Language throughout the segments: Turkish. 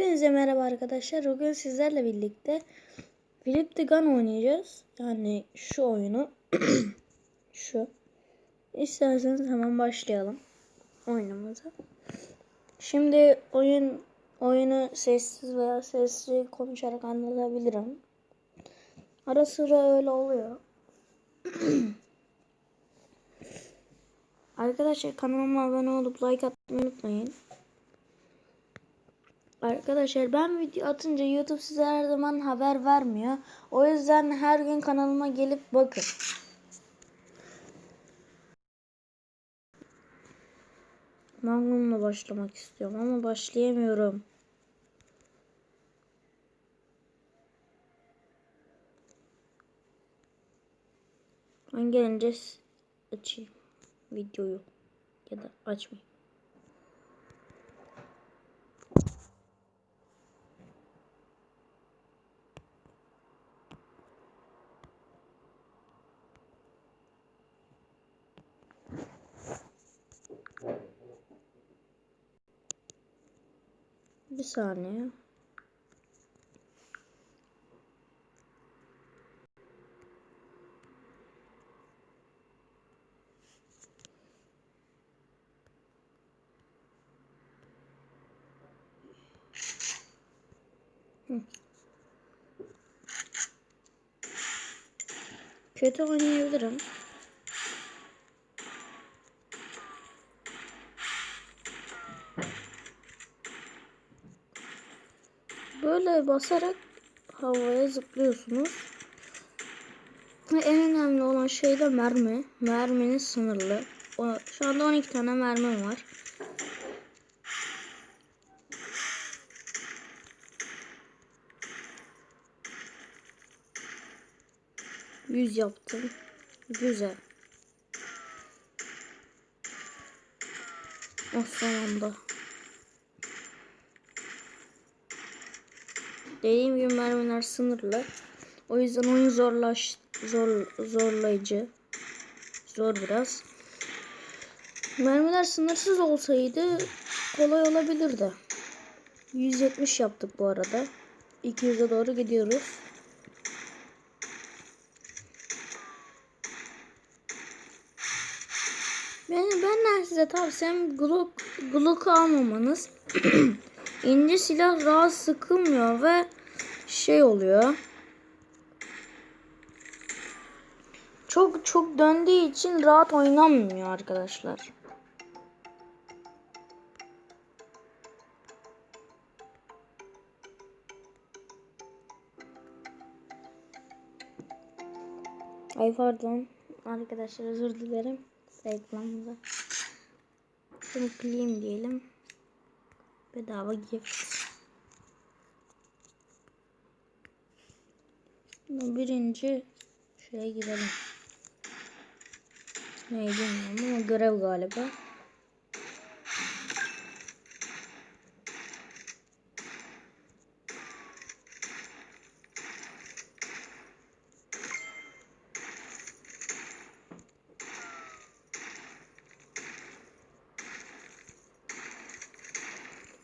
Hepinize merhaba arkadaşlar. Bugün sizlerle birlikte Flip the Gun oynayacağız. Yani şu oyunu. şu. İsterseniz hemen başlayalım oyunumuza. Şimdi oyun oyunu sessiz veya sesli konuşarak anlatabilirim. Ara sıra öyle oluyor. Arkadaşlar kanalıma abone olup like atmayı unutmayın. Arkadaşlar ben video atınca YouTube size her zaman haber vermiyor. O yüzden her gün kanalıma gelip bakın. Magnum'la başlamak istiyorum ama başlayamıyorum. Ben gelince açayım videoyu ya da açmayayım. Bir saniye. Kötü oynayabilirim. Böyle basarak havaya zıplıyorsunuz. En önemli olan şey de mermi. Merminiz sınırlı. O, şu anda 12 tane mermim var. Yüz yaptım. Güzel. O sonunda. Dediğim gibi mermiler sınırlı. O yüzden oyun zorlaş zor zorlayıcı. Zor biraz. Mermiler sınırsız olsaydı kolay olabilirdi. 170 yaptık bu arada. 200'e doğru gidiyoruz. Ben, benden size tavsiyem Glock, Glock'u almamanız. İnce silah rahat sıkılmıyor ve şey oluyor. Çok çok döndüğü için rahat oynanmıyor arkadaşlar. Ay pardon. Arkadaşlar özür dilerim. Şunu claim diyelim. Bedava gift. Birinci şeye girelim. Neydi bilmiyorum ama görev galiba.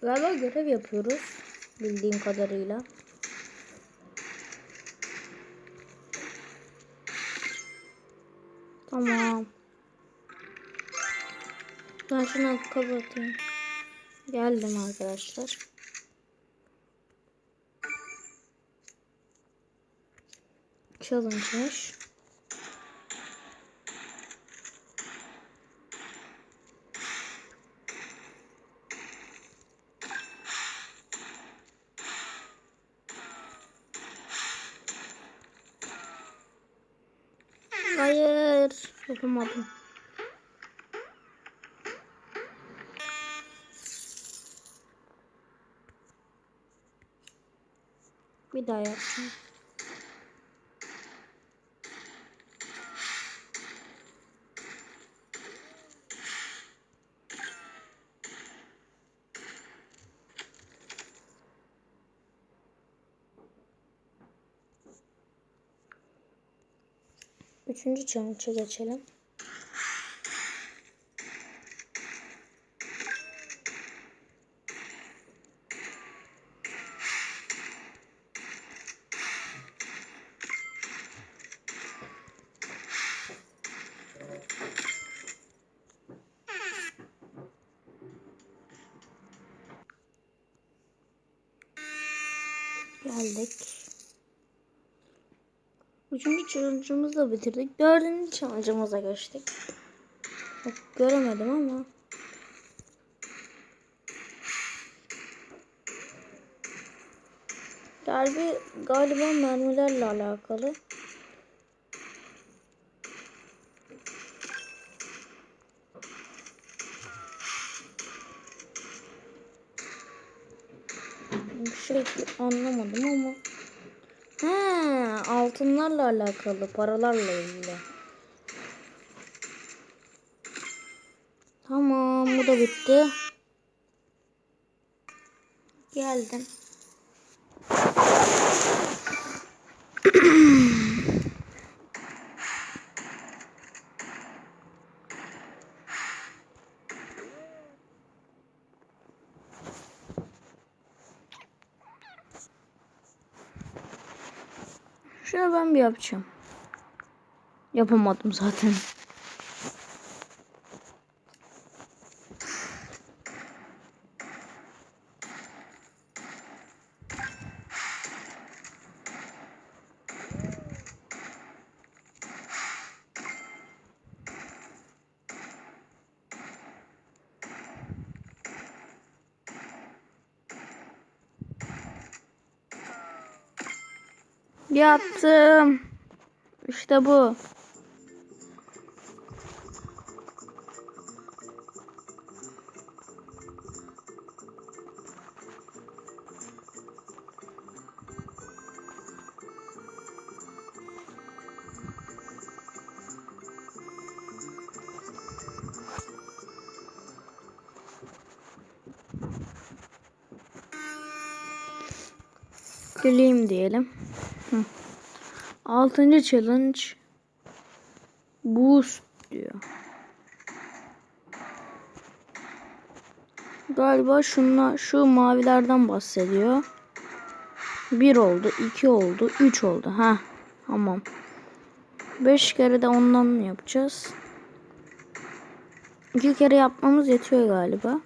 Galiba görev yapıyoruz. Bildiğim kadarıyla. Tamam. Ben şunu kapatayım. Geldim arkadaşlar. Challenge'mış. Hayır. Yapamadım. Bir daha yapayım. Üçüncü challenge'a geçelim. geldik. Üçüncü challenge'ımızı da bitirdik. Dördüncü challenge'ımıza geçtik. Bak, göremedim ama. Galiba, galiba mermilerle alakalı. Bir şey anlamadım ama. Altınlarla alakalı, paralarla ilgili. Tamam, bu da bitti. Geldim. Şunu ben bir yapacağım. Yapamadım zaten. Yaptım. İşte bu. Güleyim diyelim. Altıncı challenge boost diyor. Galiba şunla şu mavilerden bahsediyor. Bir oldu, iki oldu, üç oldu. Ha, tamam. Beş kere de ondan yapacağız. İki kere yapmamız yetiyor galiba.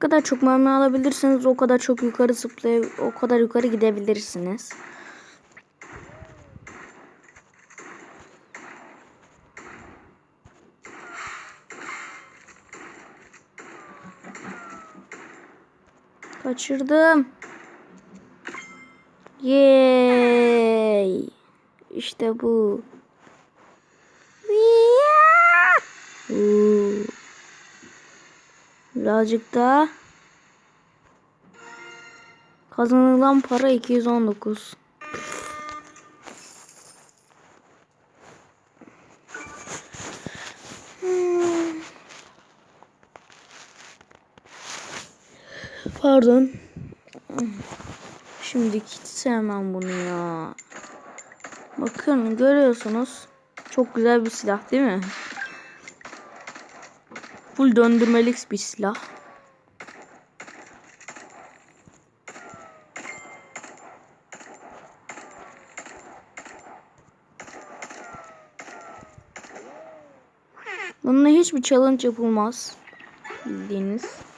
Kadar çok mermi alabilirseniz o kadar çok yukarı zıplay o kadar yukarı gidebilirsiniz. Kaçırdım. Yay! İşte bu. Birazcık daha. Kazanılan para 219. Hmm. Pardon. Şimdi hiç sevmem bunu ya. Bakın görüyorsunuz. Çok güzel bir silah değil mi? Full döndürmelik bir silah. Bununla hiçbir challenge yapılmaz. Bildiğiniz.